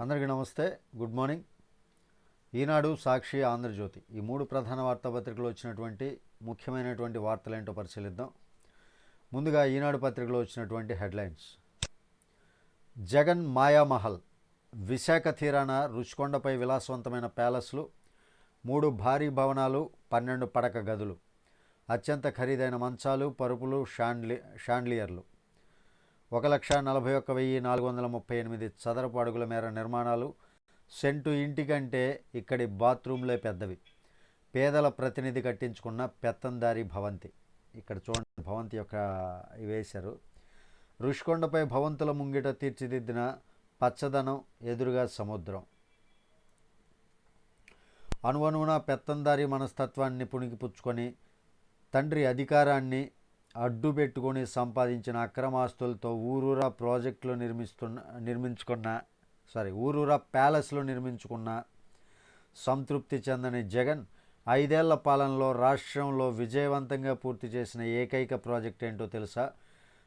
అందరికీ నమస్తే. Good morning. ఈనాడు సాక్షి ఆంధ్రజ్యోతి. ఈ మూడు ప్రధాన వార్తాపత్రికలు వచ్చినటువంటి ముఖ్యమైనటువంటి వార్తలు ఏంటో పరిశీలిద్దాం. ముందుగా ఈనాడు పత్రికలో వచ్చినటువంటి హెడ్లైన్స్. జగన్ మాయామహల్ విశాఖ తీరాన రుచికొండపై విలాసవంతమైన ప్యాలెస్లు మూడు భారీ భవనాలు పన్నెండు పడక గదులు అత్యంత ఖరీదైన మంచాలు పరుపులు షాండ్లి షాండ్లియర్లు. ఒక లక్ష నలభై ఒక్క వెయ్యి నాలుగు వందల ముప్పై ఎనిమిది చదరపు అడుగుల మేర నిర్మాణాలు. సెంటు ఇంటికంటే ఇక్కడి బాత్రూంలే పెద్దవి. పేదల ప్రతినిధి కట్టించుకున్న పెత్తందారి భవంతి. ఇక్కడ చూడండి భవంతి యొక్క వేశారు. రుషికొండపై భవంతుల ముంగిట తీర్చిదిద్దిన పచ్చదనం ఎదురుగా సముద్రం. అణువణువున పెత్తందారి మనస్తత్వాన్ని పుణికిపుచ్చుకొని తండ్రి అధికారాన్ని అడ్డు పెట్టుకొని సంపాదించిన అక్రమాస్తులతో ఊరూరా ప్రాజెక్టులు నిర్మిస్తున్న నిర్మించుకున్న సారీ ఊరూరా ప్యాలెస్లు నిర్మించుకున్న సంతృప్తి చెందని జగన్ ఐదేళ్ళ పాలనలో రాష్ట్రంలో విజయవంతంగా పూర్తి చేసిన ఏకైక ప్రాజెక్ట్ ఏంటో తెలుసా?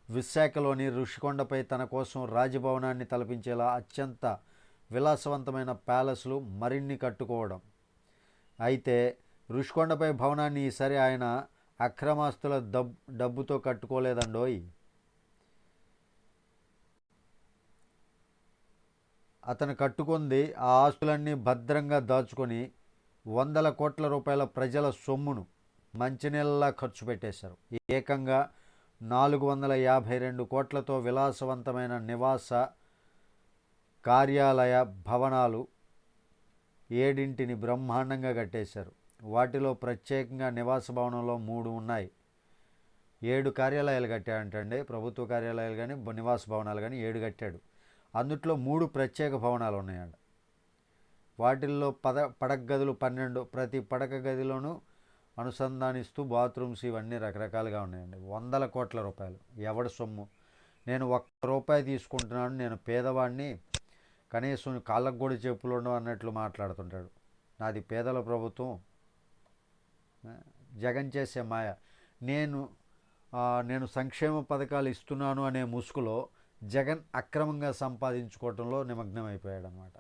విశాఖలోని ఋషికొండపై తన కోసం రాజభవనాన్ని తలపించేలా అత్యంత విలాసవంతమైన ప్యాలెస్లు మరిన్ని కట్టుకోవడం. అయితే ఋషికొండపై భవనాన్ని ఈసారి ఆయన అక్రమాస్తుల డబ్ డబ్బుతో కట్టుకోలేదండోయ్. అతను కట్టుకుంది ఆ ఆస్తులన్నీ భద్రంగా దాచుకొని వందల కోట్ల రూపాయల ప్రజల సొమ్మును మంచినీళ్ళలా ఖర్చు పెట్టేశారు. ఏకంగా నాలుగు వందల యాభై రెండు కోట్లతో విలాసవంతమైన నివాస కార్యాలయ భవనాలు ఏడింటిని బ్రహ్మాండంగా కట్టేశారు. వాటిలో ప్రత్యేకంగా నివాస భవనంలో మూడు ఉన్నాయి. ఏడు కార్యాలయాలు కట్టాడంటండి. ప్రభుత్వ కార్యాలయాలు కానీ నివాస భవనాలు కానీ ఏడు కట్టాడు. అందుట్లో మూడు ప్రత్యేక భవనాలు ఉన్నాయండి వాటిల్లో పద పడక గదులు పన్నెండు ప్రతి పడక గదిలోనూ అనుసంధానిస్తూ బాత్రూమ్స్ ఇవన్నీ రకరకాలుగా ఉన్నాయండి. వందల కోట్ల రూపాయలు. ఎవడి సొమ్ము? నేను ఒక్క రూపాయి తీసుకుంటున్నాను నేను పేదవాడిని కనీసం కాళ్ళకు కూడా చెప్పులు ఉండవు అన్నట్లు మాట్లాడుతుంటాడు. నాది పేదల ప్రభుత్వం జగన్ చేసే మాయ. నేను నేను సంక్షేమ పథకాలు ఇస్తున్నాను అనే ముసుగులో జగన్ అక్రమంగా సంపాదించుకోవడంలో నిమగ్నమైపోయాడు అనమాట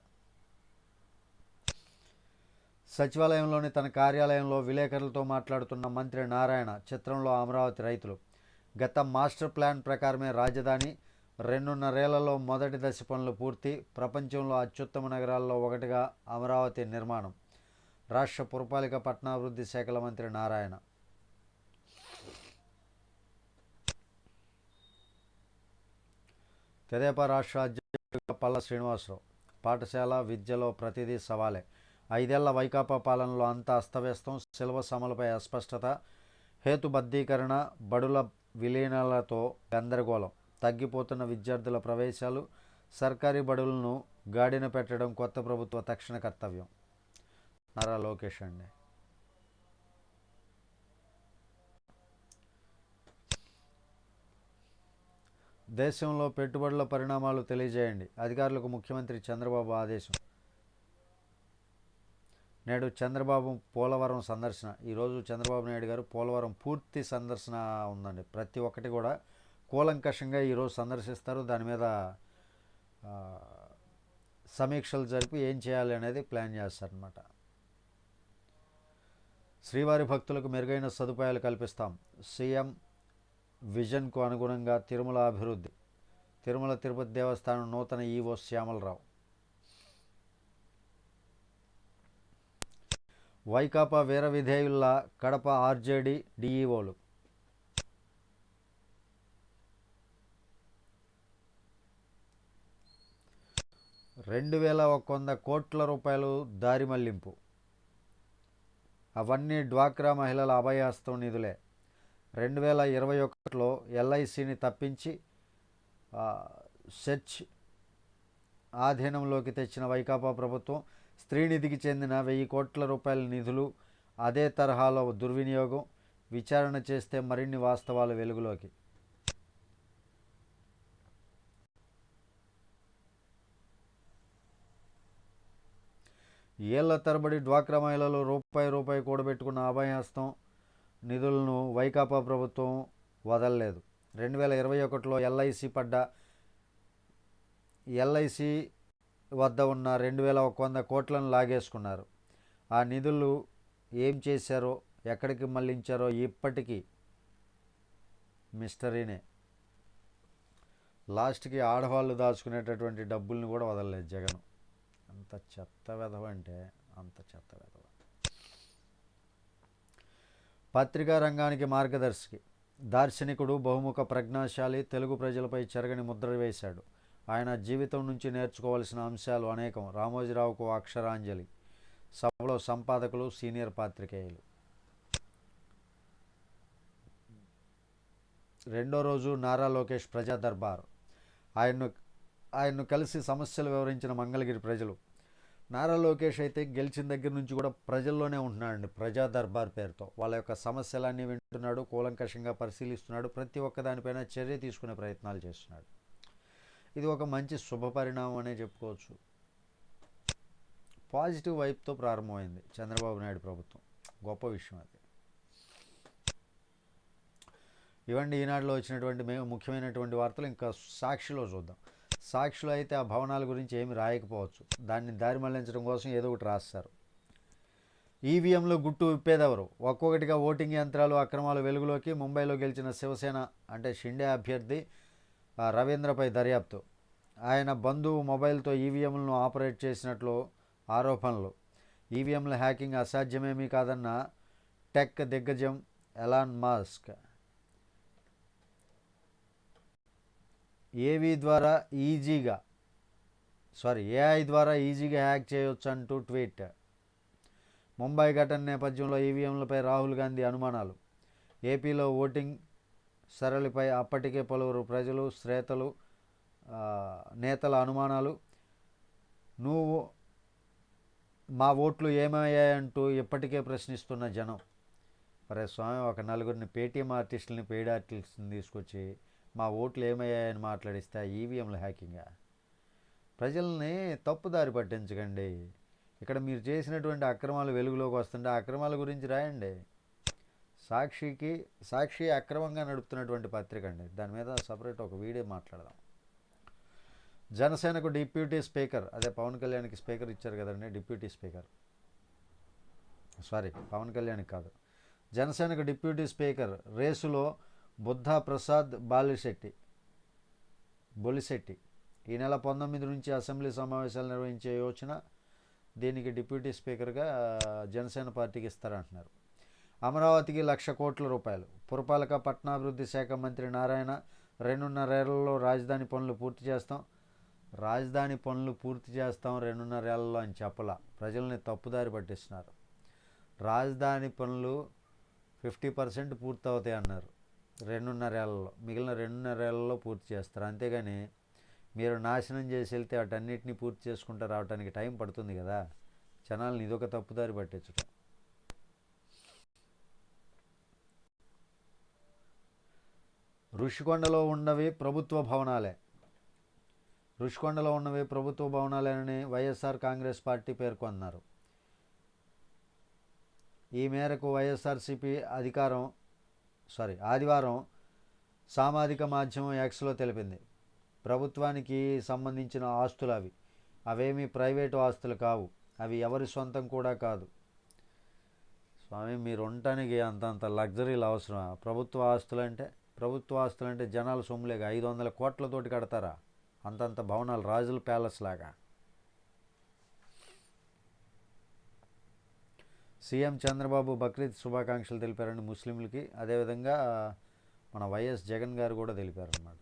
సచివాలయంలోని తన కార్యాలయంలో విలేకరులతో మాట్లాడుతున్న మంత్రి నారాయణ చిత్రంలో అమరావతి రైతులు గత మాస్టర్ ప్లాన్ ప్రకారమే రాజధాని రెండున్నరేళ్ళలో మొదటి దశ పనులు పూర్తి ప్రపంచంలో అత్యుత్తమ నగరాల్లో ఒకటిగా అమరావతి నిర్మాణం. రాష్ట్ర పురపాలిక పట్టణాభివృద్ధి శాఖల మంత్రి నారాయణ. తెదేపా రాష్ట్ర అధ్యక్షుడిగా పల్ల శ్రీనివాసరావు. పాఠశాల విద్యలో ప్రతిదీ సవాలే. ఐదేళ్ళ వైకాపా పాలనలో అంతా అస్తవ్యస్తం సిలబస్ అమలుపై అస్పష్టత హేతుబద్ధీకరణ బడుల విలీనాలతో గందరగోళం తగ్గిపోతున్న విద్యార్థుల ప్రవేశాలు సర్కారీ బడులను గాడిన పెట్టడం కొత్త ప్రభుత్వ తక్షణ కర్తవ్యం. నారా లోకేష్ అండి. దేశంలో పెట్టుబడుల పరిణామాలు తెలియజేయండి. అధికారులకు ముఖ్యమంత్రి చంద్రబాబు ఆదేశం. నేడు చంద్రబాబు పోలవరం సందర్శన. ఈరోజు చంద్రబాబు నాయుడు గారు పోలవరం పూర్తి సందర్శన ఉందండి. ప్రతి ఒక్కటి కూడా కూలంకషంగా ఈరోజు సందర్శిస్తారు. దాని మీద సమీక్షలు జరిపి ఏం చేయాలి అనేది ప్లాన్ చేస్తారనమాట శ్రీవారి భక్తులకు మెరుగైన సదుపాయాలు కల్పిస్తాం. సీఎం విజన్కు అనుగుణంగా తిరుమల అభివృద్ధి తిరుమల తిరుపతి దేవస్థానం నూతన ఈవో శ్యామలరావు. వైకాపా వీర విధేయుల కడప ఆర్జేడీ డిఈఓలు. రెండు వేల ఒక వంద కోట్ల రూపాయలు దారి మళ్ళింపు. అవన్నీ డ్వాక్రా మహిళల అభయాస్తం నిధులే. రెండు వేల ఇరవై ఒకటిలో ఎల్ఐసిని తప్పించి ఆ, సెర్చ్ ఆధీనంలోకి తెచ్చిన వైకాపా ప్రభుత్వం స్త్రీనిధికి చెందిన వెయ్యి కోట్ల రూపాయల నిధులు అదే తరహాలో దుర్వినియోగం విచారణ చేస్తే మరిన్ని వాస్తవాలు వెలుగులోకి. ఏళ్ళ తరబడి డ్వాక్రా మహిళలు రూపాయి రూపాయి కూడబెట్టుకున్న అభయహస్తం నిధులను వైకాపా ప్రభుత్వం వదలలేదు. రెండు వేల ఇరవై ఒకటిలో ఎల్ఐసి పడ్డ ఎల్ఐసి వద్ద ఉన్న రెండు వేల ఒక వంద కోట్లను లాగేసుకున్నారు. ఆ నిధులు ఏం చేశారో ఎక్కడికి మళ్ళించారో ఇప్పటికీ మిస్టరీనే. లాస్ట్కి ఆడవాళ్ళు దాచుకునేటటువంటి డబ్బుల్ని కూడా వదలలేదు జగన్. అంత చెత్త వెధవ అంటే అంత చెత్త వెధవ. పత్రికా రంగానికి మార్గదర్శి దార్శనికుడు బహుముఖ ప్రజ్ఞాశాలి తెలుగు ప్రజలపై చెరగని ముద్ర వేశాడు. ఆయన జీవితం నుంచి నేర్చుకోవాల్సిన అంశాలు అనేకం. రామోజీరావుకు అక్షరాంజలి. సభలో సంపాదకులు సీనియర్ పాత్రికేయులు. రెండో రోజు నారా లోకేష్ ప్రజా దర్బార్ ఆయన్ను ఆయన్ను కలిసి సమస్యలు వివరించిన మంగళగిరి ప్రజలు. నారా లోకేష్ అయితే గెలిచిన దగ్గర నుంచి కూడా ప్రజల్లోనే ఉంటున్నాడండి ప్రజా దర్బార్ పేరుతో. వాళ్ళ యొక్క సమస్యలన్నీ వింటున్నాడు కూలంకషంగా పరిశీలిస్తున్నాడు ప్రతి ఒక్క దానిపైన చర్య తీసుకునే ప్రయత్నాలు చేస్తున్నాడు. ఇది ఒక మంచి శుభ పరిణామం అనే చెప్పుకోవచ్చు. పాజిటివ్ వైపుతో ప్రారంభమైంది చంద్రబాబు నాయుడు ప్రభుత్వం. గొప్ప విషయం అది. ఇవ్వండి ఈనాడులో వచ్చినటువంటి మేము ముఖ్యమైనటువంటి వార్తలు ఇంకా సాక్షిలో చూద్దాం. సాక్షులు అయితే ఆ భవనాల గురించి ఏమి రాయకపోవచ్చు. దాన్ని దారి మళ్ళించడం కోసం ఏదో ఒకటి రాస్తారు. ఈవీఎంలో గుట్టు విప్పేదెవరు? ఒక్కొక్కటిగా ఓటింగ్ యంత్రాలు అక్రమాలు వెలుగులోకి ముంబైలో గెలిచిన శివసేన అంటే షిండే అభ్యర్థి రవీంద్రపై దర్యాప్తు. ఆయన బంధువు మొబైల్తో ఈవీఎంలను ఆపరేట్ చేసినట్లు ఆరోపణలు. ఈవీఎంల హ్యాకింగ్ అసాధ్యమేమీ కాదన్న టెక్ దిగ్గజం ఎలాన్ మాస్క్. ఏవీ ద్వారా ఈజీగా సారీ ఏఐ ద్వారా ఈజీగా హ్యాక్ చేయొచ్చు అంటూ ట్వీట్. ముంబై ఘటన నేపథ్యంలో ఈవీఎంలపై రాహుల్ గాంధీ అనుమానాలు. ఏపీలో ఓటింగ్ సరళిపై అప్పటికే పలువురు ప్రజలు శ్రేతలు నేతల అనుమానాలు. నువ్వు మా ఓట్లు ఏమయ్యాయంటూ ఇప్పటికే ప్రశ్నిస్తున్న జనం. మరే స్వామి ఒక నలుగురిని పేటీఎం ఆర్టిస్టులని పెయిడ్ ఆర్టిస్టుని తీసుకొచ్చి మా ఓట్లు ఏమయ్యాయని మాట్లాడిస్తే ఈవీఎంల హ్యాకింగా ప్రజల్ని తప్పుదారి పట్టించకండి. ఇక్కడ మీరు చేసినటువంటి అక్రమాలు వెలుగులోకి వస్తుంటే అక్రమాల గురించి రాయండి. సాక్షికి సాక్షి అక్రమంగా నడుపుతున్నటువంటి పత్రిక అండి. దాని మీద సపరేట్ ఒక వీడియో మాట్లాడదాం. జనసేనకు డిప్యూటీ స్పీకర్ అదే పవన్ కళ్యాణ్కి స్పీకర్ ఇచ్చారు కదండి డిప్యూటీ స్పీకర్. సారీ పవన్ కళ్యాణ్కి కాదు. జనసేనకు డిప్యూటీ స్పీకర్ రేసులో బుద్ధ ప్రసాద్ బాలిశెట్టి బొలిశెట్టి. ఈ నెల పంతొమ్మిది నుంచి అసెంబ్లీ సమావేశాలు నిర్వహించే యోచన దీనికి డిప్యూటీ స్పీకర్గా జనసేన పార్టీకి ఇస్తారంటున్నారు. అమరావతికి లక్ష కోట్ల రూపాయలు. పురపాలక పట్టణాభివృద్ధి శాఖ మంత్రి నారాయణ రెండున్నరేళ్ళలో రాజధాని పనులు పూర్తి చేస్తాం రాజధాని పనులు పూర్తి చేస్తాం రెండున్నరేళ్ళలో అని చెప్పలా. ప్రజల్ని తప్పుదారి పట్టిస్తున్నారు. రాజధాని పనులు ఫిఫ్టీ పర్సెంట్ పూర్తవుతాయి అన్నారు. రెండున్నరేళ్ళలో మిగిలిన రెండున్నరేళ్ళలో పూర్తి చేస్తారు. అంతేగాని మీరు నాశనం చేసి వెళ్తే వాటన్నిటిని పూర్తి చేసుకుంటూ రావడానికి టైం పడుతుంది కదా. జనాలని ఇదొక తప్పుదారి పట్టించడం ఋషికొండలో ఉన్నవి ప్రభుత్వ భవనాలే. ఋషికొండలో ఉన్నవి ప్రభుత్వ భవనాలేనని వైఎస్ఆర్ కాంగ్రెస్ పార్టీ పేర్కొన్నారు. ఈ మేరకు వైఎస్ఆర్సీపీ అధికారం సారీ ఆదివారం సామాజిక మాధ్యమం ఎక్స్లో తెలిపింది. ప్రభుత్వానికి సంబంధించిన ఆస్తులు అవి. అవేమీ ప్రైవేటు ఆస్తులు కావు. అవి ఎవరి సొంతం కూడా కాదు. స్వామి మీరు ఉండటానికి అంతంత లగ్జరీలు అవసరమా? ప్రభుత్వ ఆస్తులు అంటే ప్రభుత్వ ఆస్తులు అంటే జనాలు సొమ్ములేగా? ఐదు వందల కోట్లతోటి కడతారా? అంతంత భవనాలు రాజుల ప్యాలెస్ లాగా. సీఎం చంద్రబాబు బక్రీద్ శుభాకాంక్షలు తెలిపారండి ముస్లింలకి అదేవిధంగా మన వైఎస్ జగన్ గారు కూడా తెలిపారనమాట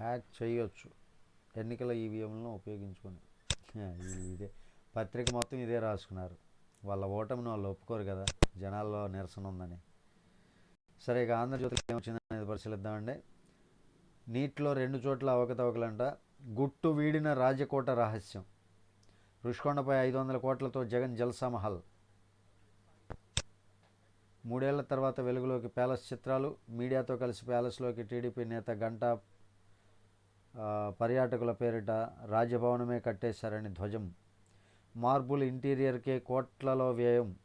హ్యాక్ చేయొచ్చు. ఎన్నికల ఈవీఎంలను ఉపయోగించుకొని. ఇదే పత్రిక మొత్తం ఇదే రాసుకున్నారు. వాళ్ళ ఓటమిని వాళ్ళు ఒప్పుకోరు కదా. జనాల్లో నిరసన ఉందని. సరే ఇక ఆంధ్రజ్యోతికి ఏమొచ్చింది అనేది పరిశీలిద్దామండి. నీటిలో రెండు చోట్ల అవకతవకలంట. గుట్టు వీడిన రాజకోట రహస్యం. రుషికొండపై ఐదు వందల కోట్లతో జగన్ జల్సా మహల్ మూడేళ్ళ తర్వాత వెలుగులోకి ప్యాలెస్ చిత్రాలు. మీడియాతో కలిసి ప్యాలెస్లోకి టీడీపీ నేత గంటా పర్యాటకుల పేరిట రాజభవనమే కట్టేశారని ధ్వజం. మార్బుల్ ఇంటీరియర్కే కోట్లలో వ్యయం.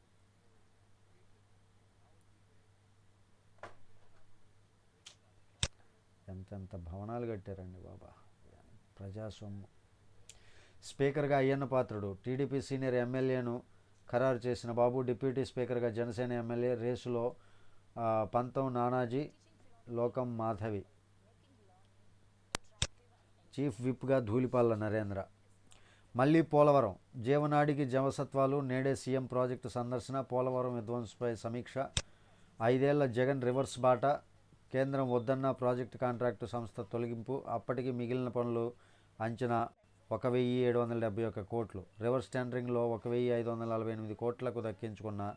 ఎంతెంత భవనాలు కట్టారండి బాబా. ప్రజాస్వామ్యం. స్పీకర్గా అయ్యన్న పాత్రుడు టీడీపీ సీనియర్ ఎమ్మెల్యేను ఖరారు చేసిన బాబు డిప్యూటీ స్పీకర్గా జనసేన ఎమ్మెల్యే రేసులో పంతం నానాజీ లోకం మాధవి. చీఫ్ విప్గా ధూళిపాల నరేంద్ర. మళ్ళీ పోలవరం. జీవనాడికి జవసత్వాలు నేడే సీఎం ప్రాజెక్టు సందర్శన పోలవరం విధ్వంసపై సమీక్ష. ఐదేళ్ళ జగన్ రివర్స్ బాట. కేంద్రం వద్దన్న ప్రాజెక్టు కాంట్రాక్టు సంస్థ తొలగింపు. అప్పటికి మిగిలిన పనులు అంచనా ఒక వెయ్యి ఏడు వందల డెబ్బై ఒక్క కోట్లు. రివర్స్ టెండరింగ్లో ఒక వెయ్యి ఐదు వందల నలభై ఎనిమిది కోట్లకు దక్కించుకున్న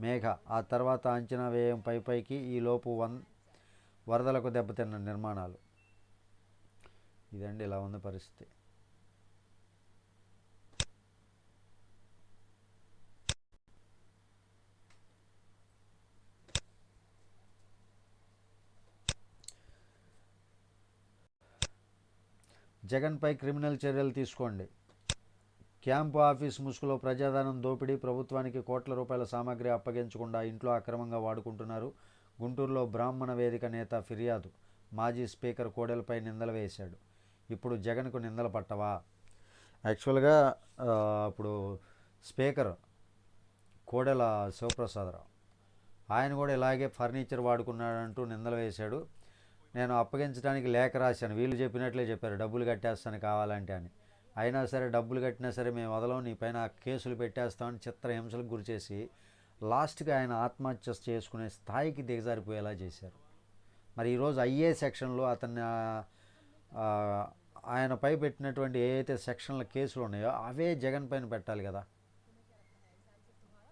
మేఘ. ఆ తర్వాత అంచనా వ్యయం పైపైకి ఈలోపు వన్ వరదలకు దెబ్బతిన్న నిర్మాణాలు. ఇదండి ఇలా ఉంది పరిస్థితి. జగన్పై క్రిమినల్ చర్యలు తీసుకోండి. క్యాంపు ఆఫీస్ ముసుగులో ప్రజాధనం దోపిడీ ప్రభుత్వానికి కోట్ల రూపాయల సామాగ్రి అప్పగించకుండా ఇంట్లో అక్రమంగా వాడుకుంటున్నారు గుంటూరులో బ్రాహ్మణ వేదిక నేత ఫిర్యాదు. మాజీ స్పీకర్ కోడెలపై నిందలు వేశాడు. ఇప్పుడు జగన్కు నిందలు పట్టవా? యాక్చువల్గా ఇప్పుడు స్పీకర్ కోడెల శివప్రసాదరావు ఆయన కూడా ఇలాగే ఫర్నిచర్ వాడుకున్నాడంటూ నిందలు వేశాడు. నేను అప్పగించడానికి లేఖ రాశాను. వీళ్ళు చెప్పినట్లే చెప్పారు. డబ్బులు కట్టేస్తాను కావాలంటే అని. అయినా సరే డబ్బులు కట్టినా సరే మేము వదలం నీ పైన కేసులు పెట్టేస్తామని చిత్రహింసలకు గురిచేసి లాస్ట్కి ఆయన ఆత్మహత్య చేసుకునే స్థాయికి దిగజారిపోయేలా చేశారు. మరి ఈరోజు ఐఏ సెక్షన్లో అతన్ని ఆయన పై పెట్టినటువంటి ఏ సెక్షన్ల కేసులు ఉన్నాయో అవే జగన్ పైన పెట్టాలి కదా.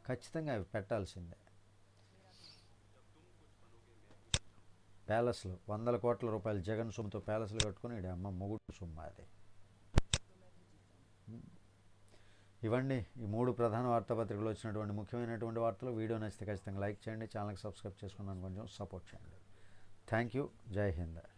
ఖచ్చితంగా అవి పెట్టాల్సిందే. ప్యాలెస్లు వందల కోట్ల రూపాయలు జగన్ సొమ్ముతో ప్యాలెస్లు కట్టుకుని ఈడ అమ్మ మొగుడు సొమ్ము అది. ఇవ్వండి ఈ మూడు ప్రధాన వార్తాపత్రికలు వచ్చినటువంటి ముఖ్యమైనటువంటి వార్తలు. వీడియో నచ్చితే ఖచ్చితంగా లైక్ చేయండి ఛానల్కి సబ్స్క్రైబ్ చేసుకున్నాను కొంచెం సపోర్ట్ చేయండి. Thank you. జై హింద్.